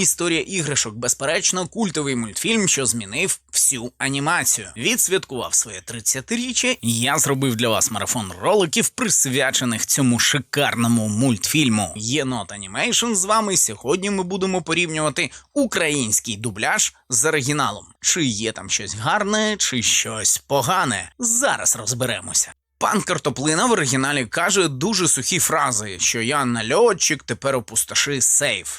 Історія іграшок, безперечно, культовий мультфільм, що змінив всю анімацію. Відсвяткував своє 30-річчя. Я зробив для вас марафон роликів, присвячених цьому шикарному мультфільму. Єнот Анімейшн з вами. Сьогодні ми будемо порівнювати український дубляж з оригіналом. Чи є там щось гарне, чи щось погане. Зараз розберемося. Пан Картоплина в оригіналі каже дуже сухі фрази, що я нальотчик, тепер опустоши сейф.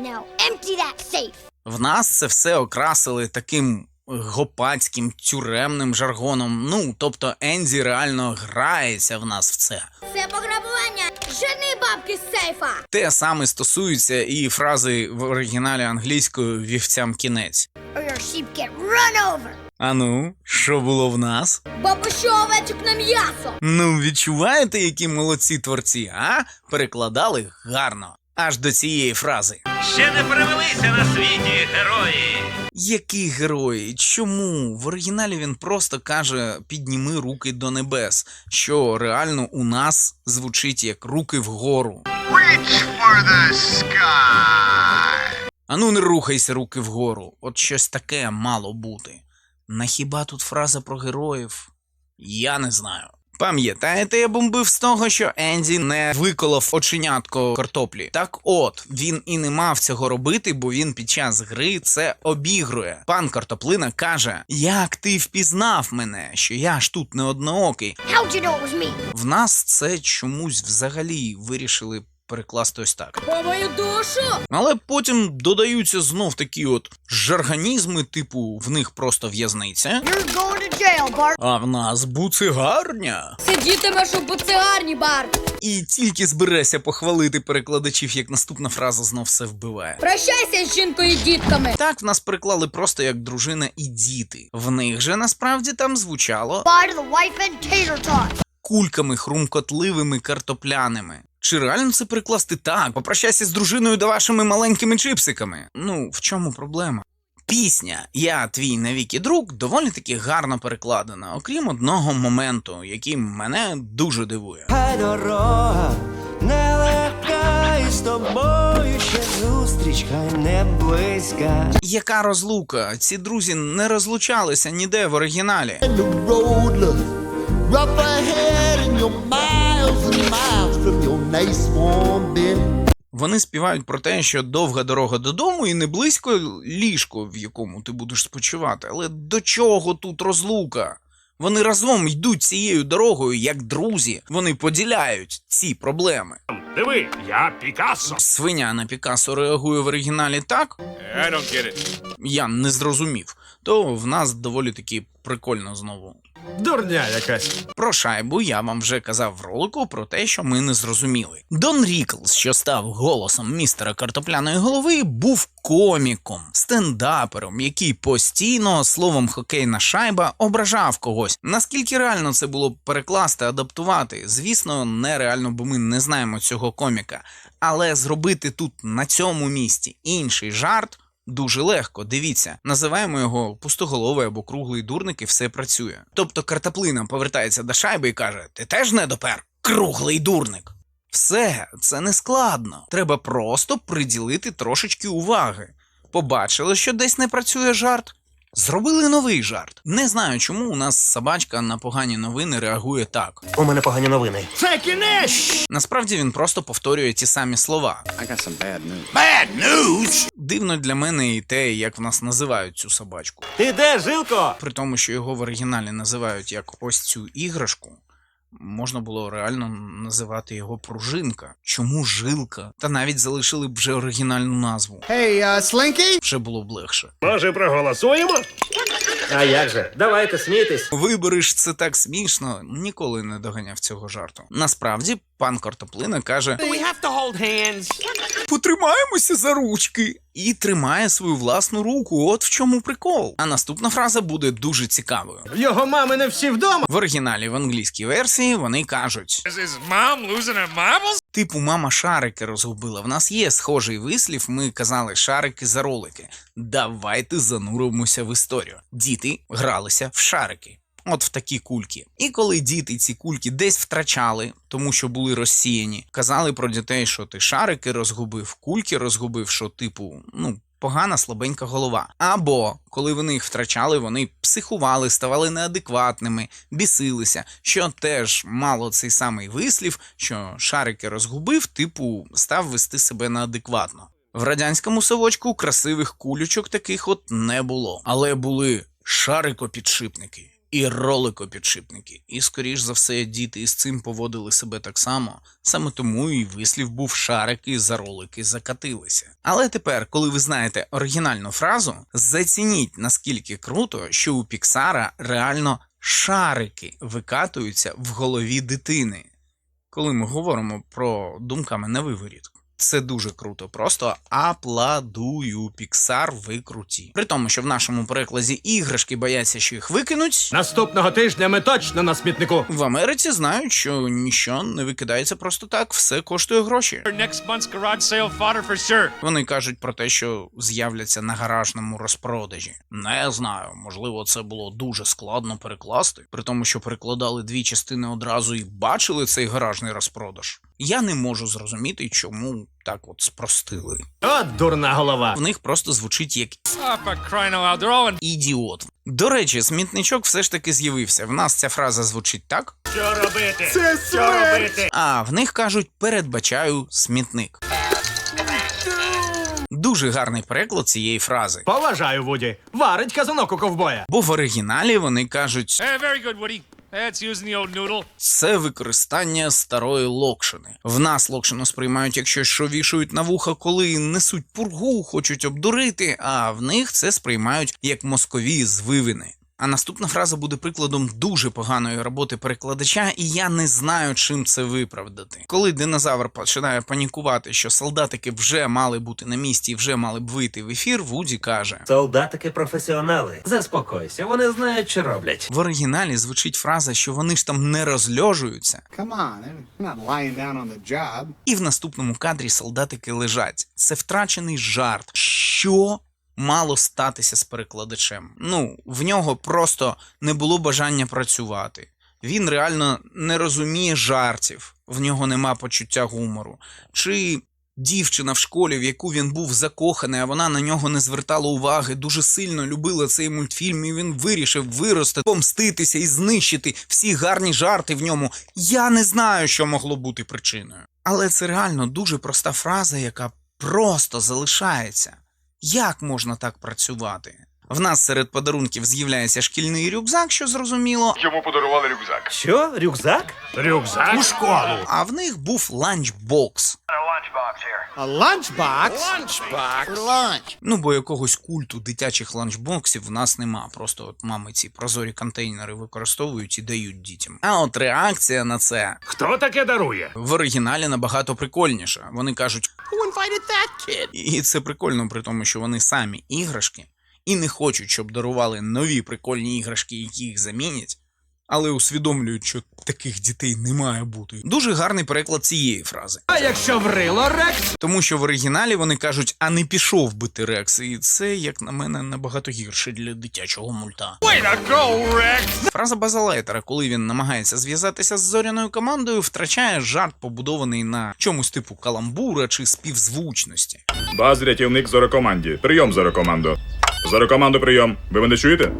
Now empty that safe. В нас це все окрасили таким гопацьким тюремним жаргоном. Ну, тобто Ензі реально грається в нас в це. Це пограбування. Жени бабки з сейфа. Те саме стосується і фрази в оригіналі англійською вівцям кінець. Or your sheep get run over. А ну, що було в нас? Бабу що овечок на м'ясо. Ну, відчуваєте, які молодці творці, а? Перекладали гарно. Аж до цієї фрази. Ще не перевелися на світі герої. Які герої? Чому? В оригіналі він просто каже підніми руки до небес, що реально у нас звучить як руки вгору. Reach for the sky. Ану не рухайся руки вгору. От щось таке мало бути. На хіба тут фраза про героїв? Я не знаю. Пам'ятаєте, я бомбив з того, що Енді не виколов оченятко картоплі. Так от, він і не мав цього робити, бо він під час гри це обігрує. Пан картоплина каже: Як ти впізнав мене, що я ж тут не одноокий? How'd you know it was me? В нас це чомусь взагалі вирішили перекласти ось так. По мою душу. Але потім додаються знов такі от жарганізми, типу в них просто в'язниця, а в нас буцигарня. Сидітимеш у буцегарні, Барт. І тільки збереся похвалити перекладачів, як наступна фраза знов все вбиває. Прощайся з жінкою і дітками. Так в нас переклали просто як дружина і діти. В них же насправді там звучало to the wife and tater tot. кульками хрумкотливими картопляними. Чи реально це перекласти так? Попрощайся з дружиною да вашими маленькими чипсиками. Ну, в чому проблема? Пісня Я твій навіки друг доволі таки гарно перекладена, окрім одного моменту, який мене дуже дивує. Хай дорога нелегка, і з тобою ще зустріч, хай не близька. Яка розлука? Ці друзі не розлучалися ніде в оригіналі. Вони співають про те, що довга дорога додому і не близько ліжко, в якому ти будеш спочивати. Але до чого тут розлука? Вони разом йдуть цією дорогою як друзі. Вони поділяють ці проблеми. Диви, я Пікассо. Свиня на Пікассо реагує в оригіналі так, I don't get it. я не зрозумів. То в нас доволі таки прикольно знову. Дурня якась. Про шайбу я вам вже казав в ролику про те, що ми не зрозуміли. Дон Ріклс, що став голосом містера картопляної голови, був коміком, стендапером, який постійно словом хокейна шайба ображав когось. Наскільки реально це було перекласти, адаптувати? Звісно, нереально, бо ми не знаємо цього коміка. Але зробити тут на цьому місці інший жарт. Дуже легко, дивіться, називаємо його пустоголовий або круглий дурник, і все працює. Тобто картаплина повертається до шайби і каже: Ти теж не допер? Круглий дурник. Все, це не складно. Треба просто приділити трошечки уваги. Побачили, що десь не працює жарт. Зробили новий жарт. Не знаю, чому у нас собачка на погані новини реагує так. У мене погані новини. Це кінець! Насправді він просто повторює ті самі слова. Bad news! Дивно для мене і те, як в нас називають цю собачку. Ти де, жилко? При тому, що його в оригіналі називають як ось цю іграшку, можна було реально називати його пружинка. Чому жилка? Та навіть залишили б вже оригінальну назву. Hey, uh, Slinky? Вже було б легше. Може, проголосуємо? А як же? Давайте смійтесь. Вибереш це так смішно, ніколи не доганяв цього жарту. Насправді, пан Картоплина каже: We have to hold hands. Потримаємося за ручки. І тримає свою власну руку. От в чому прикол. А наступна фраза буде дуже цікавою. Його мами не всі вдома. В оригіналі в англійській версії вони кажуть: Is his mom losing her marbles? Типу, мама шарики розгубила. В нас є схожий вислів. Ми казали шарики за ролики. Давайте зануримося в історію. Діти гралися в шарики. От в такі кульки. І коли діти ці кульки десь втрачали, тому що були розсіяні, казали про дітей, що ти шарики розгубив, кульки розгубив, що типу, ну. Погана слабенька голова. Або коли вони їх втрачали, вони психували, ставали неадекватними, бісилися, що теж мало цей самий вислів, що шарики розгубив, типу, став вести себе неадекватно. В радянському совочку красивих кулючок таких от не було, але були шарикопідшипники і роликопідшипники. І, скоріш за все, діти із цим поводили себе так само. Саме тому і вислів був шарики за ролики закатилися. Але тепер, коли ви знаєте оригінальну фразу, зацініть наскільки круто, що у Піксара реально шарики викатуються в голові дитини. Коли ми говоримо про думками на виворіт. Це дуже круто. Просто аплодую. Піксар, ви круті. При тому, що в нашому перекладі іграшки бояться, що їх викинуть. Наступного тижня ми точно на смітнику. В Америці знають, що нічого не викидається просто так, все коштує гроші. Next month's garage sale fodder for sure. Вони кажуть про те, що з'являться на гаражному розпродажі. Не знаю, можливо, це було дуже складно перекласти, при тому, що перекладали дві частини одразу і бачили цей гаражний розпродаж. Я не можу зрозуміти, чому так от спростили. От дурна голова. В них просто звучить як ідіот. До речі, смітничок все ж таки з'явився. В нас ця фраза звучить так, Що робити? Це Що робити? а в них кажуть передбачаю смітник. Дуже гарний переклад цієї фрази. Поважаю, Вуді. Варить казанок у ковбоя. Бо в оригіналі вони кажуть, Hey, very good, Woody. That's це використання старої локшини. В нас локшину сприймають як щось, що вішають на вуха, коли несуть пургу, хочуть обдурити, а в них це сприймають як мозкові звивини. А наступна фраза буде прикладом дуже поганої роботи перекладача, і я не знаю, чим це виправдати. Коли динозавр починає панікувати, що солдатики вже мали бути на місці і вже мали б вийти в ефір, Вуді каже: Солдатики професіонали. Заспокойся, вони знають, що роблять. в оригіналі звучить фраза, що вони ж там не розльожуються, Come on, not lying down on the job. І в наступному кадрі солдатики лежать. Це втрачений жарт. Що мало статися з перекладачем? Ну, в нього просто не було бажання працювати. Він реально не розуміє жартів, в нього нема почуття гумору. Чи дівчина в школі, в яку він був закоханий, а вона на нього не звертала уваги, дуже сильно любила цей мультфільм, і він вирішив вирости, помститися і знищити всі гарні жарти в ньому. Я не знаю, що могло бути причиною. Але це реально дуже проста фраза, яка просто залишається. Як можна так працювати? В нас серед подарунків з'являється шкільний рюкзак, що зрозуміло, Йому подарували рюкзак. Що? Рюкзак? Рюкзак у школу. а в них був ланчбокс. A lunchbox? For lunch. Ну, бо якогось культу дитячих ланчбоксів в нас нема. Просто от мами ці прозорі контейнери використовують і дають дітям. А от реакція на це Хто таке дарує? в оригіналі набагато прикольніша. Вони кажуть, Who invited that kid? і це прикольно, при тому, що вони самі іграшки і не хочуть, щоб дарували нові прикольні іграшки, які їх замінять. Але усвідомлюють, що таких дітей не має бути. Дуже гарний переклад цієї фрази. А якщо врило Рекс? Тому що в оригіналі вони кажуть, а не пішов би ти Рекс, і це, як на мене, набагато гірше для дитячого мульта. Way to go, Rex! Фраза Базалайтера, коли він намагається зв'язатися з зоряною командою, втрачає жарт, побудований на чомусь типу каламбура чи співзвучності. Баз рятівник зорокоманді. Прийом зорокомандо. Зорокомандо, прийом. Ви мене чуєте?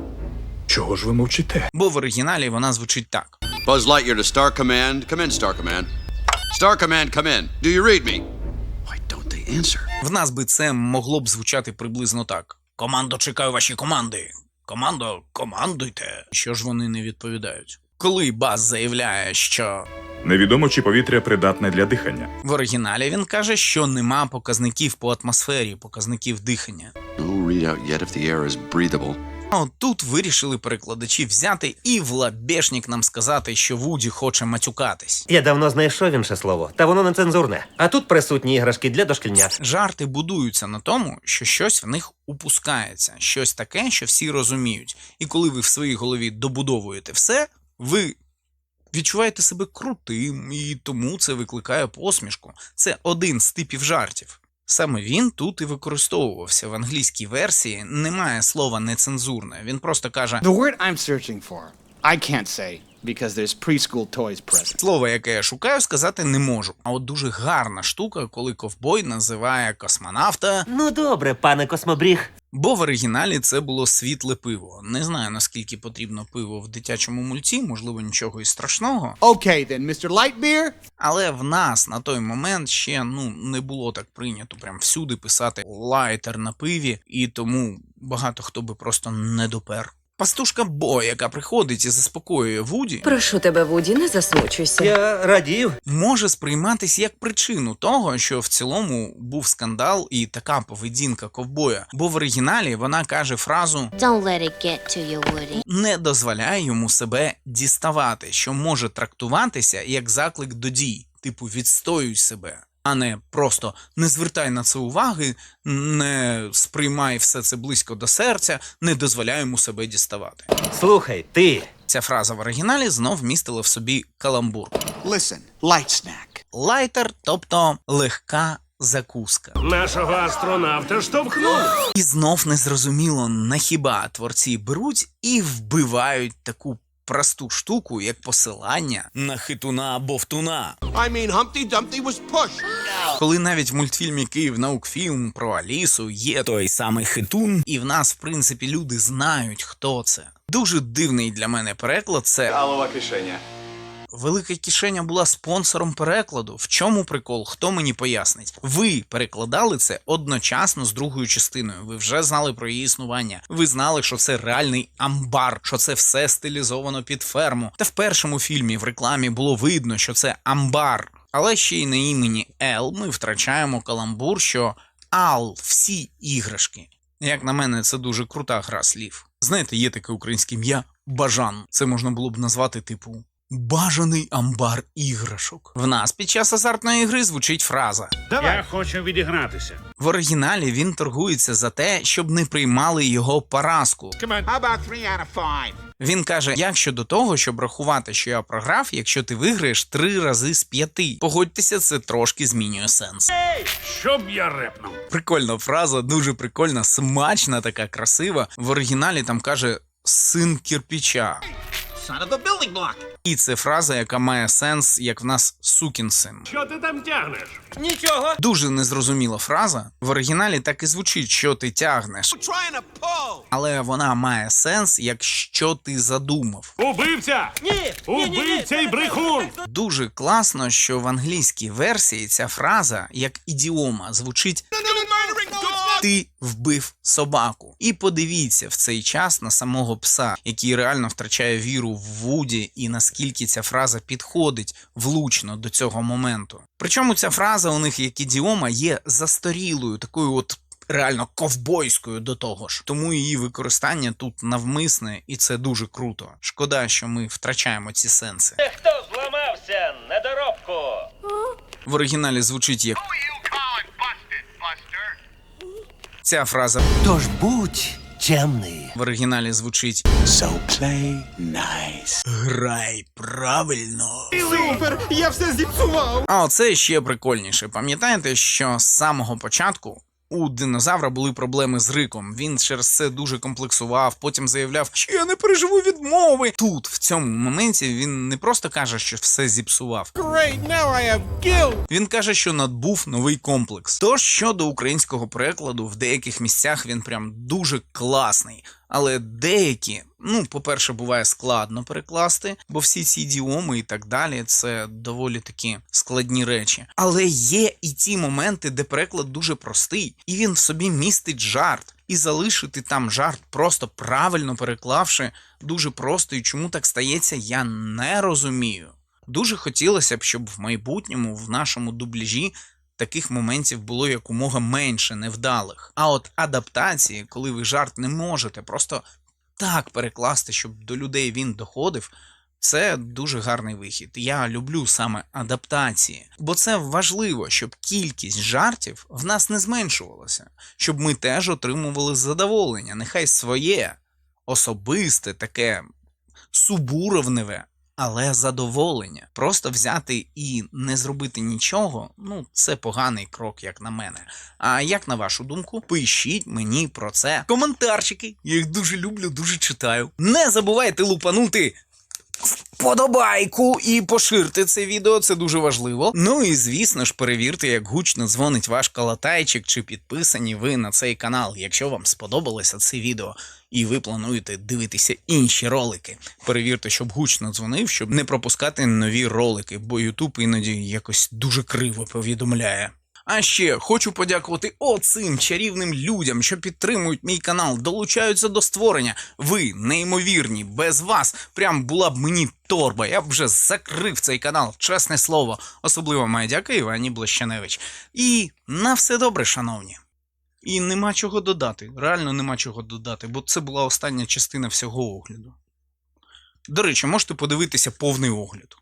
Чого ж ви мовчите? Бо в оригіналі вона звучить так: Buzz Lightyear to Star Command. Come in, Star Command. Star Command, come in. Do you read me? Why don't they answer? в нас би це могло б звучати приблизно так: Командо, чекаю ваші команди. Командо, командуйте. Що ж вони не відповідають? Коли Баз заявляє, що Невідомо, чи повітря придатне для дихання. в оригіналі він каже, що нема показників по атмосфері, показників дихання. No readout yet if the air is breathable. А от тут вирішили перекладачі взяти і в лабешник нам сказати, що Вуді хоче матюкатись. Я давно знайшов інше слово, та воно нецензурне. А тут присутні іграшки для дошкільнят. Жарти будуються на тому, що щось в них упускається, щось таке, що всі розуміють. І коли ви в своїй голові добудовуєте все, ви відчуваєте себе крутим, і тому це викликає посмішку. Це один з типів жартів. Саме він тут і використовувався в англійській версії. Немає слова нецензурне. Він просто каже: The word I'm searching for I can't say because there's preschool toys present. Слово, яке я шукаю, сказати не можу. А от дуже гарна штука, коли ковбой називає космонавта, Ну добре, пане космобріг. бо в оригіналі це було світле пиво. Не знаю наскільки потрібно пиво в дитячому мульті, можливо, нічого і страшного. Okay then, Mr. Lightbeer. Але в нас на той момент ще ну не було так прийнято прям всюди писати лайтер на пиві, і тому багато хто би просто не допер. Пастушка Бо, яка приходить і заспокоює Вуді, Прошу тебе, Вуді, не засмучуйся. Я радів. може сприйматись як причину того, що в цілому був скандал і така поведінка ковбоя. Бо в оригіналі вона каже фразу Don't let it get to you, Woody. не дозволяє йому себе діставати, що може трактуватися як заклик до дій, типу відстоюй себе. А не просто не звертай на це уваги, не сприймай все це близько до серця, не дозволяй йому себе діставати. Слухай, ти. Ця фраза в оригіналі знов містила в собі каламбур. Listen, light snack. Лайтер, тобто легка закуска. Нашого астронавта штовхнули. І знов незрозуміло, на хіба творці беруть і вбивають таку просту штуку, як посилання на хитуна бовтуна. I mean, Humpty Dumpty was pushed. Коли навіть в мультфільмі Київ наукфільм про Алісу є той самий хитун, і в нас, в принципі, люди знають, хто це. Дуже дивний для мене переклад це Алова кишеня. Велика кишеня була спонсором перекладу. В чому прикол? Хто мені пояснить? Ви перекладали це одночасно з другою частиною. Ви вже знали про її існування. Ви знали, що це реальний амбар, що це все стилізовано під ферму. Та в першому фільмі в рекламі було видно, що це амбар. Але ще й на імені Ел ми втрачаємо каламбур, що Ал всі іграшки. Як на мене, це дуже крута гра слів. Знаєте, є таке українське ім'я Бажан. Це можна було б назвати типу Бажаний амбар іграшок. В нас під час азартної гри звучить фраза. Я хочу відігратися. В оригіналі він торгується за те, щоб не приймали його поразку. How about three out of five? Він каже: як щодо того, щоб рахувати, що я програв, якщо ти виграєш три рази з п'яти. Погодьтеся, це трошки змінює сенс. Щоб я репнув. Прикольна фраза, дуже прикольна, смачна, така красива. В оригіналі там каже син кирпіча. Son of a building block. І це фраза, яка має сенс, як в нас сукін син. Що ти там тягнеш? Нічого. Дуже незрозуміла фраза. В оригіналі так і звучить, що ти тягнеш, але вона має сенс, як що ти задумав. Убивця! Ні. Убивця й брехун! Дуже класно, що в англійській версії ця фраза як ідіома звучить ти вбив собаку. І подивіться в цей час на самого пса, який реально втрачає віру в Вуді, і наскільки ця фраза підходить влучно до цього моменту. Причому ця фраза у них як ідіома є застарілою, такою от. Реально ковбойською до того ж, тому її використання тут навмисне, і це дуже круто. Шкода, що ми втрачаємо ці сенси. Хто зламався? Недоробку. В оригіналі звучить як Who you calling busted, Buster? Ця фраза Тож будь темний в оригіналі звучить So play nice. Грай правильно. Супер! Я все зіпсував. А оце ще прикольніше. Пам'ятаєте, що з самого початку. У динозавра були проблеми з риком. Він через це дуже комплексував, потім заявляв, що я не переживу відмови. Тут, в цьому моменті, він не просто каже, що все зіпсував. Great, now I have guilt. Він каже, що надбув новий комплекс. Тож щодо українського перекладу, в деяких місцях він прям дуже класний. Але деякі, ну, по-перше, буває складно перекласти, бо всі ці ідіоми і так далі це доволі такі складні речі. Але є і ті моменти, де переклад дуже простий, і він в собі містить жарт. І залишити там жарт, просто правильно переклавши, дуже просто. І чому так стається, я не розумію. Дуже хотілося б, щоб в майбутньому в нашому дубляжі таких моментів було якомога менше невдалих. А от адаптації, коли ви жарт не можете просто так перекласти, щоб до людей він доходив. Це дуже гарний вихід. Я люблю саме адаптації, бо це важливо, щоб кількість жартів в нас не зменшувалася, щоб ми теж отримували задоволення, нехай своє, особисте, таке субуровневе, але задоволення. Просто взяти і не зробити нічого, ну це поганий крок, як на мене. А як на вашу думку, пишіть мені про це коментарчики. Я їх дуже люблю, дуже читаю. Не забувайте лупанути вподобайку і поширте це відео, це дуже важливо. Ну і звісно ж, перевірте, як гучно дзвонить ваш калатайчик, чи підписані ви на цей канал, якщо вам сподобалося це відео. І ви плануєте дивитися інші ролики. Перевірте, щоб гучно дзвонив, щоб не пропускати нові ролики, бо Ютуб іноді якось дуже криво повідомляє. А ще хочу подякувати оцим чарівним людям, що підтримують мій канал, долучаються до створення. Ви неймовірні, без вас прям була б мені торба. Я б вже закрив цей канал, чесне слово. Особливо моя дяка Івані Блощаневич. І на все добре, шановні. І нема чого додати. Реально нема чого додати, бо це була остання частина всього огляду. До речі, можете подивитися повний огляд.